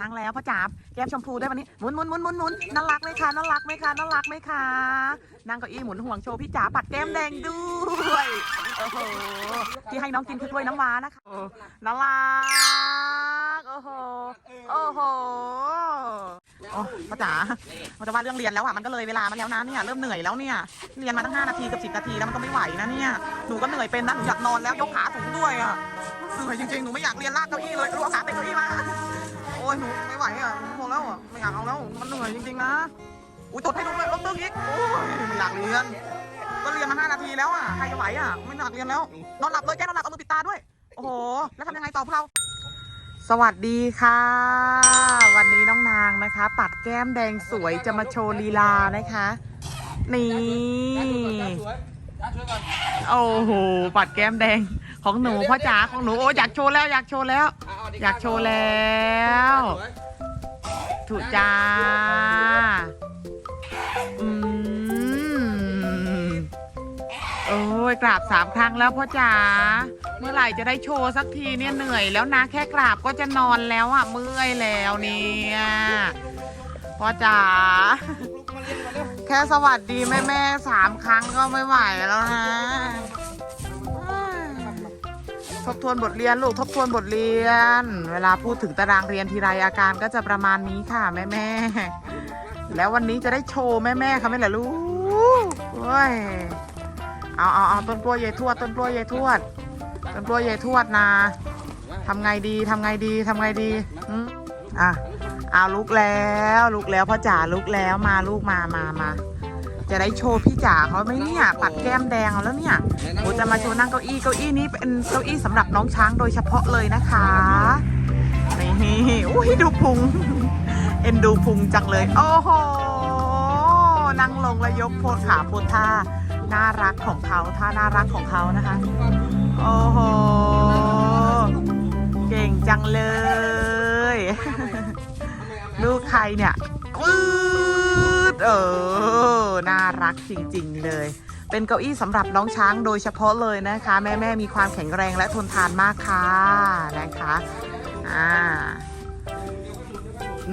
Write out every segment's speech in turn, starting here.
นั่งแล้วพ่อจ๋าแก้มชมพูด้วยวันนี้หมุนหมุนหมุนหมุนหมุนน่ารักไหมคะน่ารักไหมคะน่ารักไหมคะนั่งเก้าอี้หมุนห่วงโชว์พี่จ๋าปัดแก้มแดงด้วยโอ้โหที่ให้น้องกินคือกล้วยน้ำว้านะคะน่ารักโอ้โหโอ้โหโอ้พ่อจ๋ามันจะว่าเรื่องเรียนแล้วอะมันก็เลยเวลามาแล้วนะเนี่ยเริ่มเหนื่อยแล้วเนี่ยเรียนมาตั้งห้านาทีกับสิบนาทีแล้วมันก็ไม่ไหวนะเนี่ยหนูก็เหนื่อยเป็นนะหนูอยากนอนแล้วยกขาสูงด้วยอะเหนื่อยจริงๆหนูไม่อยากเรียนลากเก้าอี้เลยรู้ขาติดเก้าอี้มา อ้ยหนูไม่ไหวอะหมดแล้วอะไม่อยากเอาแล้วมันเหนื่อยจริงๆนะอุ้ยตดให้ดูเลยลบตึ้งอีกโอ้ยไม่อยากเรียน ก็เรียนมาห้านาทีแล้วอะใครจะไหวอะไม่อยากเรียนแล้วนอนหลับเลยแกนอนหลับเอามือปิดตาด้วยโอ้โหแล้วทำยังไงต่อพวกเรา สวัสดีค่ะ วันนี้น้องนางนะคะ ปัดแก้มแดงสวยจะมาโชว์ลีลานะคะ นี่โอ้โหปัดแก้มแดงของหนูพ่อจ๋าของหนูโอ้อยากโชว์แล้วอยากโชว์แล้ว อยากโชว์แล้ว ถูกจ้า อืม โอ้ยกราบสามครั้งแล้วพ่อจ๋า เมื่อไหร่จะได้โชว์สักทีเนี่ยเหนื่อยแล้วนะแค่กราบก็จะนอนแล้วอะเมื่อยแล้วเนี่ยพ่อจ๋า แค่สวัสดีแม่แม่ๆสามครั้งก็ไม่ไหวแล้วนะ ทบทวนบทเรียนลูกทบทวนบทเรียน เวลาพูดถึงตารางเรียนทีไรอาการก็จะประมาณนี้ค่ะแม่แม่แล้ววันนี้จะได้โชว์แม่แม่ๆค่ะไหม่ล่ะลูกเว้ยเอาเอาเอาต้นกล้วยยายทวดต้นกล้วยยายทวดต้นกล้วยยายทวดนะทำไงดีทำไงดีทำไงดีอะเอาลุกแล้วลุกแล้วพ่อจ๋าลุกแล้วมาลูกมามามา จะได้โชว์พี่จ๋าเขาไหมเนี่ยปัดแก้มแดงเอาแล้วเนี่ยโอ้จะมาโชว์นั่งเก้าอี้เก้าอี้นี้เป็นเก้าอี้สำหรับน้องช้างโดยเฉพาะเลยนะคะนี่อุ้ยดูพุงเอ็นดูพุงจังเลย โอ้โหนั่งลงแล้วยกโพดขาโพดท่าน่ารักของเขาท่าน่ารักของเขานะคะ โอ้โหเก่งจังเลย ลูกใครเนี่ยปื๊ด เออ น่ารักจริงๆเลย เป็นเก้าอี้สำหรับน้องช้างโดยเฉพาะเลยนะคะ แม่ๆมีความแข็งแรงและทนทานมากค่ะนะคะอ่า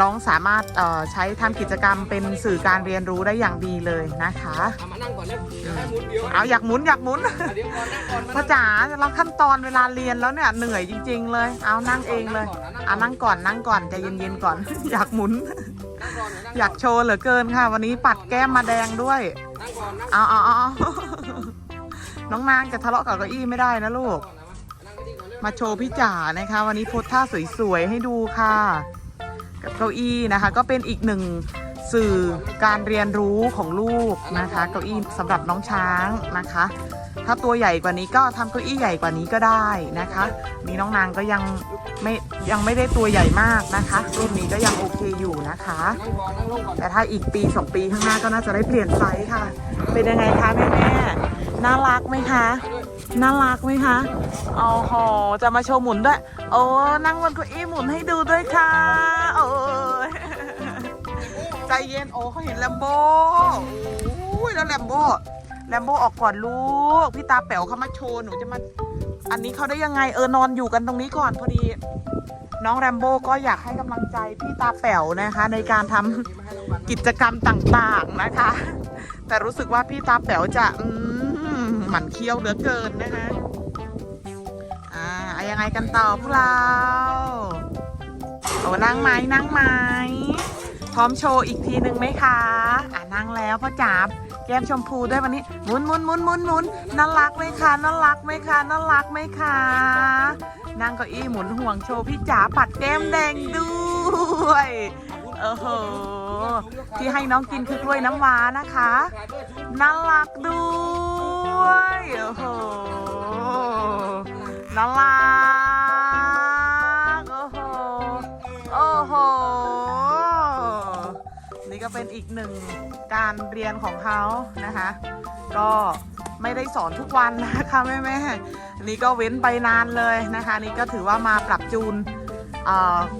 น้องสามารถเอ่อใช้ทำกิจกรรมเป็นสื่อการเรียนรู้ได้อย่างดีเลยนะคะเอามานั่งก่อนนะเดี๋ยวให้หมุนเดี๋ยวเอาอยากหมุนอยากหมุนเดี๋ยวก่อนนั่งก่อนพ่อจ๋าเราขั้นตอนเวลาเรียนแล้วเนี่ยเหนื่อยจริง ๆ เลย เอานั่งเองเลยเอานั่งก่อนนั่งก่อนใจเย็นๆก่อน อยากหมุนนั่งก่ อนนั่งอยากโชว์เหลือเกินค่ะ วันนี้ปัดแก้มมาแดงด้วยนั่งก่อนนั่งเอาเอาเอาเอาน้องนางจะทะเลาะกับเก้าอี้ไม่ได้นะลูกก่อนนะนั่งก็ดีก่อนเลยมาโชว์พี่จ๋านะคะ วันนี้โพสท่าสวยๆให้ดูค่ะ กับเก้าอี้นะคะ ก็เป็นอีกหนึ่งสื่อการเรียนรู้ของลูกนะคะ เก้าอี้สำหรับน้องช้างนะคะ ถ้าตัวใหญ่กว่านี้ก็ทำเก้าอี้ใหญ่กว่านี้ก็ได้นะคะ นี่น้องนางก็ยังไม่ยังไม่ได้ตัวใหญ่มากนะคะรุ่นนี้ก็ยังโอเคอยู่นะคะ แต่ถ้าอีกปีสองปีข้างหน้าก็น่าจะได้เปลี่ยนไซส์ค่ะ เป็นยังไงคะแม่แม่น่ารักไหมคะน่ารักไหมคะโอ้โหจะมาโชว์หมุนด้วย โอ้นั่งบนเก้าอี้หมุนให้ดูด้วยค่ะโอ้ใจเย็นโอ้เขาเห็นแลมโบ้โอ้ยแล้วแลมโบ้ แลมโบออกก่อนลูก พี่ตาแป๋วเขามาโชว์ หนูจะมา อันนี้เขาได้ยังไง เออนอนอยู่กันตรงนี้ก่อนพอดี น้องแรมโบ้ก็อยากให้กำลังใจพี่ตาแป๋วนะคะ ในการทำกิจกรรมต่างๆนะคะ แต่รู้สึกว่าพี่ตาแป๋วจะอืมหมันเคี้ยวเหลือเกินนะคะอ่าอายังไงกันต่อพวกเราโอ้นั่งไหมนั่งไหมพร้อมโชว์อีกทีหนึ่งไหมคะ อ่านั่งแล้วพ่อจ๋า แก้มชมพูด้วยวันนี้หมุนหมุนหมุนหมุนหมุนน่ารักไหมคะน่ารักไหมคะน่ารักไหมคะนั่งเก้าอี้หมุนห่วงโชว์พี่จ๋าปัดแก้มแดงด้วยโอ้โหที่ให้น้องกินคือกล้วยน้ำว้านะคะน่ารักด้วยโอ้โหน่ารัก ก็เป็นอีกหนึ่งการเรียนของเขานะคะ ก็ไม่ได้สอนทุกวันนะคะแม่แม่ๆนนี้ก็เว้นไปนานเลยนะคะ นี่ก็ถือว่ามาปรับจูน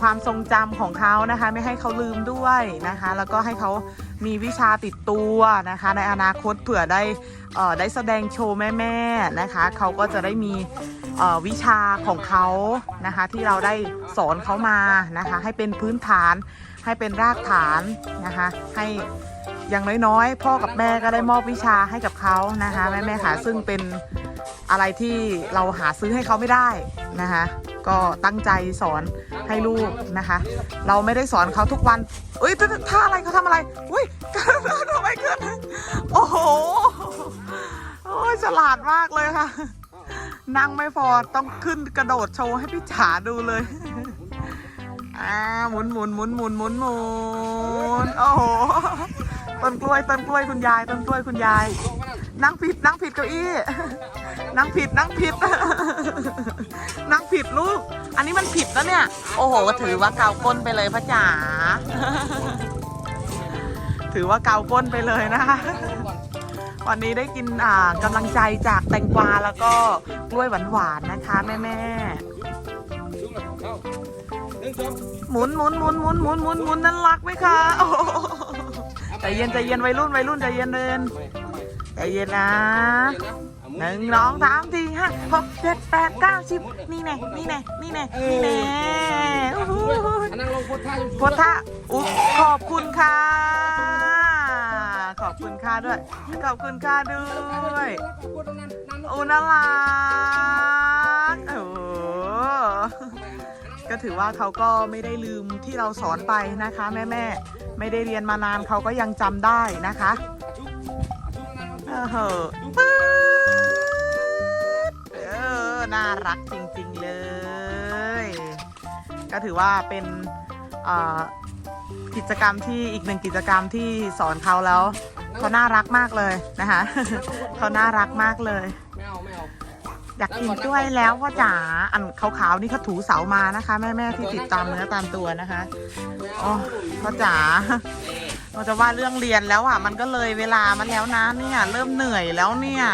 ความทรงจำของเขานะคะ ไม่ให้เขาลืมด้วยนะคะ แล้วก็ให้เขามีวิชาติดตัวนะคะ ในอนาคตเผื่อได้ได้แสดงโชว์แม่ๆนะคะเขาก็จะได้มีวิชาของเขานะคะ ที่เราได้สอนเขามานะคะ ให้เป็นพื้นฐาน ให้เป็นรากฐานนะคะ ให้อย่างน้อยๆ พ่อกับแม่ก็ได้มอบวิชาให้กับเขานะคะแม่แม่ๆค่ะซึ่งเป็นอะไรที่เราหาซื้อให้เขาไม่ได้นะคะ ก็ตั้งใจสอนให้ลูกนะคะ เราไม่ได้สอนเขาทุกวันเอ้ยท่าท่าอะไรเขาทำอะไรอุ้ยทำไมขึ้นโอ้โหโอ้ยฉลาดมากเลยค่ะ นั่งไม่พอต้องขึ้นกระโดดโชว์ให้พี่จ๋าดูเลย อ่าหมุนหมุนหมุนหมุนหมุนหมุนโอ้โหต้นกล้วยต้นกล้วยคุณยายต้นกล้วยคุณยาย นั่งผิดนั่งผิดเก้าอี้ นั่งผิดนั่งผิด นั่งผิดลูก อันนี้มันผิดแล้วเนี่ย โอ้โห ถือว่าเกาก้นไปเลยพระจ๋า ถือว่าเกาก้นไปเลยนะคะวันนี้ได้กินอ่ากำลังใจจากแตงกวาแล้วก็กล้วยหวานๆนะคะ แม่แม่ หนึ่งสองๆหมุนหมุนหมุนหมุนหมุนหมุนหมุนนั่นรักไหมคะโอ้โหใจเย็นใจเย็นวัยรุ่นวัยรุ่นใจเย็นเดินไม่ไม่ใจเย็นนะเย็นนะอะหนึ่งสองสามสี่ห้าหกเจ็ดแปดเก้าสิบนี่แน่นี่แน่นี่แน่นี่แน่โอ้โหอันนั่งลงโพสท่าอยู่โพธะอุ๊ยขอบคุณค่ะ ขอบคุณค่ะด้วย ขอบคุณค่ะด้วยโพสตรงนั้นนั่งลงโอ้น่ารัก ก็ถือว่าเขาก็ไม่ได้ลืมที่เราสอนไปนะคะ แม่แม่ไม่ได้เรียนมานานเขาก็ยังจำได้นะคะเออเหอเออน่ารักจริงๆเลย ก็ถือว่าเป็นกิจกรรมที่อีกหนึ่งกิจกรรมที่สอนเขาแล้วเขาน่ารักมากเลยนะคะเขาน่ารักมากเลย อยากกินกล้วยแล้วพ่อจ๋าอันขาวๆนี่เขาถูเสามานะคะ แม่ๆที่ติดตามเนื้อตามตัวนะคะอ้เอพ่อจ๋าเราจะว่าเรื่องเรียนแล้วอะ มันก็เลยเวลามันแล้วนะเนี่ย เริ่มเหนื่อยแล้วเนี่ย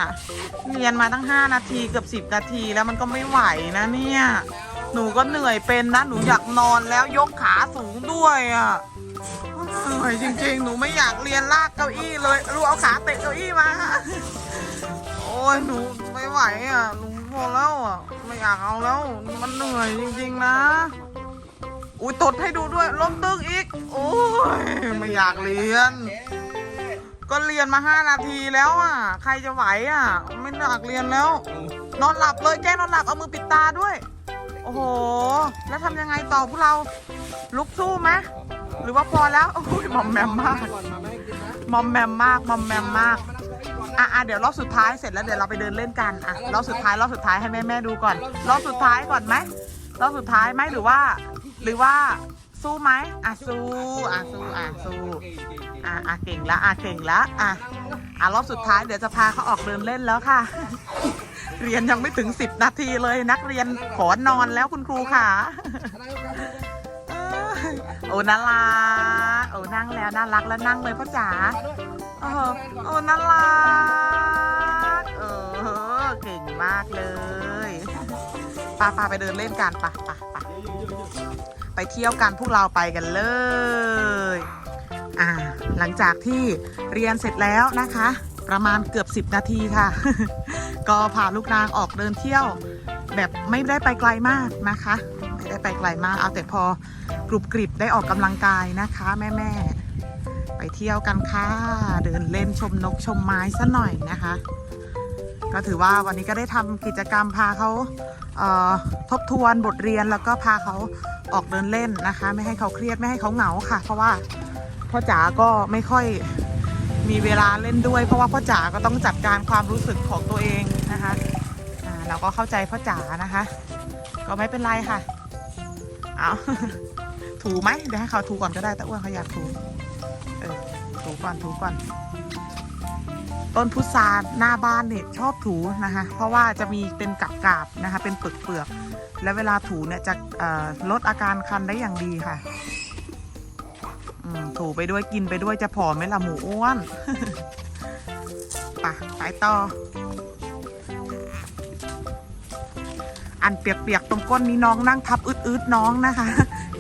เรียนมาตั้ง 5 นาทีเกือบ 10 นาทีแล้วมันก็ไม่ไหวนะเนี่ย หนูก็เหนื่อยเป็นนะ หนูอยากนอนแล้วยกขาสูงด้วยอะเหนื่อยจริงๆ หนูไม่อยากเรียนลากเก้าอี้เลย รู้เอาขาเตะเก้าอี้มา โอ้ยหนูไม่ไหวอะหนู พอแล้วอะ ไม่อยากเอาแล้ว มันเหนื่อยจริง ๆ นะ อุ้ยตดให้ดูด้วยล้มตึกอีก โอ้ยไม่อยากเรียน ก็เรียนมาห้านาทีแล้วอะ ใครจะไหวอะ ไม่อยากเรียนแล้ว นอนหลับเลยแก้นอนหลับเอามือปิดตาด้วย โอ้โห แล้วทำยังไงต่อพวกเรา ลุกสู้ไหมหรือว่าพอแล้วโอ้ยมอมแมมมากมากมอมแมมมากมอมแมมมากมาก อี้ก่อนนะอะอะเดี๋ยวรอบสุดท้ายเสร็จแล้วเดี๋ยวเราไปเดินเล่นกันอะรอบสุดท้ายรอบสุดท้ายให้แม่แม่ๆดูก่อน รอบสุดท้ายก่อนไหมรอบสุดท้ายไหมหรือว่า หรือว่าสู้ไหมอะสู้อะสู้อะสู้อะอะเก่งละอะเก่งละอะอะรอบสุดท้ายเดี๋ยวจะพาเขาออกเดินเล่นแล้วค่ะ เรียนยังไม่ถึง10นาทีเลยนักเรียนขอนอนแล้วคุณครูค่ะนั่งยกขาขึ้นเลยเอ้ยโอ้น่ารักโอ้นั่งแล้วน่ารักแล้วนั่งเลยพ่อจ๋า โอ้โอ้น่ารัก เออเก่งมากเลยปาปาไปเดินเล่นกันปะปะปะไปเที่ยวกันพวกเราไปกันเลย อ่า หลังจากที่เรียนเสร็จแล้วนะคะ ประมาณเกือบ 10 นาทีค่ะ ก็พาลูกนางออกเดินเที่ยว แบบไม่ได้ไปไกลมากนะคะ ไม่ได้ไปไกลมาก เอาแต่พอกรุบกริบได้ออกกำลังกายนะคะ แม่แม่ ไปเที่ยวกันค่ะ เดินเล่นชมนกชมไม้ซะหน่อยนะคะ ก็ถือว่าวันนี้ก็ได้ทำกิจกรรมพาเขาเทบทวนบทเรียนแล้วก็พาเขาออกเดินเล่นนะคะ ไม่ให้เขาเครียดไม่ให้เขาเหงาค่ะ เพราะว่าพ่อจ๋าก็ไม่ค่อยมีเวลาเล่นด้วย เพราะว่าพ่อจ๋าก็ต้องจัดการความรู้สึกของตัวเองนะคะเราก็เข้าใจพ่อจ๋านะคะ ก็ไม่เป็นไรค่ะ เอาถูไหมเดี๋ยวให้เขาถูก่อนก็ได้แต่อ้วนเขาอยากถู ถูก่อนถูก่อน ต้นพุทราหน้าบ้านเนี่ยชอบถูนะคะเพราะว่าจะมีเป็นกับกาบนะคะ เป็นเปลือกเปลือกแล้วเวลาถูเนี่ยจะลดอาการคันได้อย่างดีค่ะถูไปด้วยกินไปด้วยจะผอมไหมล่ะหมูอ้วนไปไปต่อ อันเปียกๆตรงก้นนี้น้องนั่งทับอึดๆน้องนะคะ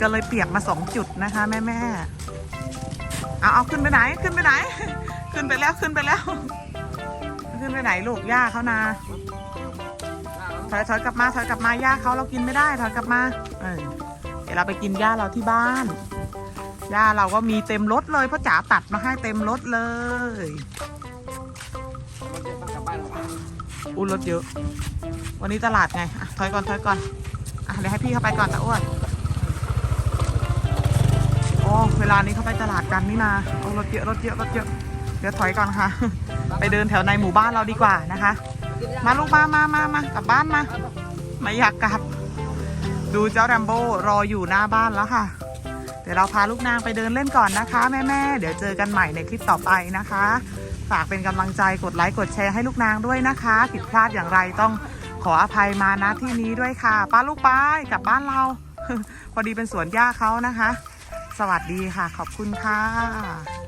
ก็เลยเปียกมาสองจุดนะคะ แม่ๆ เอาเอาขึ้นไปไหนขึ้นไปไหน ขึ้นไปแล้วขึ้นไปแล้ว ขึ้นไปไหนลูกย่าเขานาถอยถอยกลับมาถอยกลับมาหญ้าเขาเรากินไม่ได้ถอยกลับมาเออเดี๋ยวเราไปกินหญ้าเราที่บ้านหญ้าเราก็มีเต็มรถเลยเพราะจ๋าตัดมาให้เต็มรถเลยองกลับบ้านหรออู้รถเยอะ วันนี้ตลาดไงถอยก่อนถอยก่อนอะเดี๋ยวให้พี่เข้าไปก่อนตะอ้วน เวลานี้เขาไปตลาดกันนี่นาโอ้รถเยอะรถเยอะรถเยอะ เดี๋ยวถอยก่อนค่ะ ไปเดินแถวในหมู่บ้านเราดีกว่านะคะ มาลูกมามามา มากลับบ้านมา ไม่อยากกลับ ดูเจ้าแรมโบ้รออยู่หน้าบ้านแล้วค่ะ เดี๋ยวเราพาลูกนางไปเดินเล่นก่อนนะคะ แม่ๆเดี๋ยวเจอกันใหม่ในคลิปต่อไปนะคะ ฝากเป็นกำลังใจกดไลค์กดแชร์ให้ลูกนางด้วยนะคะ ผิดพลาดอย่างไรต้องขออภัยมาณที่นี้ด้วยค่ะ ป้าลูกป้ากลับบ้านเรา พอดีเป็นสวนหญ้าเขานะคะ สวัสดีค่ะ ขอบคุณค่ะ